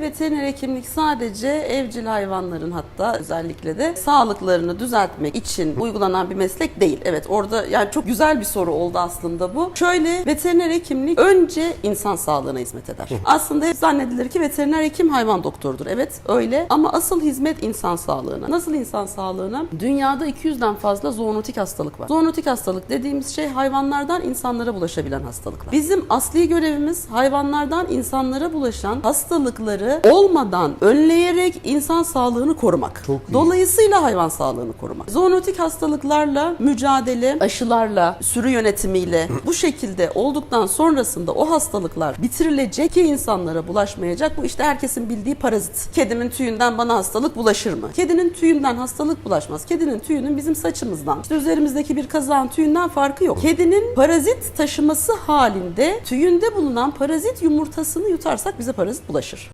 Veteriner hekimlik sadece evcil hayvanların hatta özellikle de sağlıklarını düzeltmek için uygulanan bir meslek değil. Evet orada yani çok güzel bir soru oldu aslında bu. Şöyle veteriner hekimlik önce insan sağlığına hizmet eder. Aslında hep zannedilir ki veteriner hekim hayvan doktorudur. Evet öyle ama asıl hizmet insan sağlığına. Nasıl insan sağlığına? Dünyada 200'den fazla zoonotik hastalık var. Zoonotik hastalık dediğimiz şey hayvanlardan insanlara bulaşabilen hastalıklar. Bizim asli görevimiz hayvanlardan insanlara bulaşan hastalıkları olmadan önleyerek insan sağlığını korumak. Çok iyi. Dolayısıyla hayvan sağlığını korumak. Zoonotik hastalıklarla mücadele, aşılarla, sürü yönetimiyle bu şekilde olduktan sonrasında o hastalıklar bitirilecek ki insanlara bulaşmayacak. Bu işte herkesin bildiği parazit. Kedimin tüyünden bana hastalık bulaşır mı? Kedinin tüyünden hastalık bulaşmaz. Kedinin tüyünün bizim saçımızdan, işte üzerimizdeki bir kazağın tüyünden farkı yok. Kedinin parazit taşıması halinde tüyünde bulunan parazit yumurtasını yutarsak bize parazit bulaşır.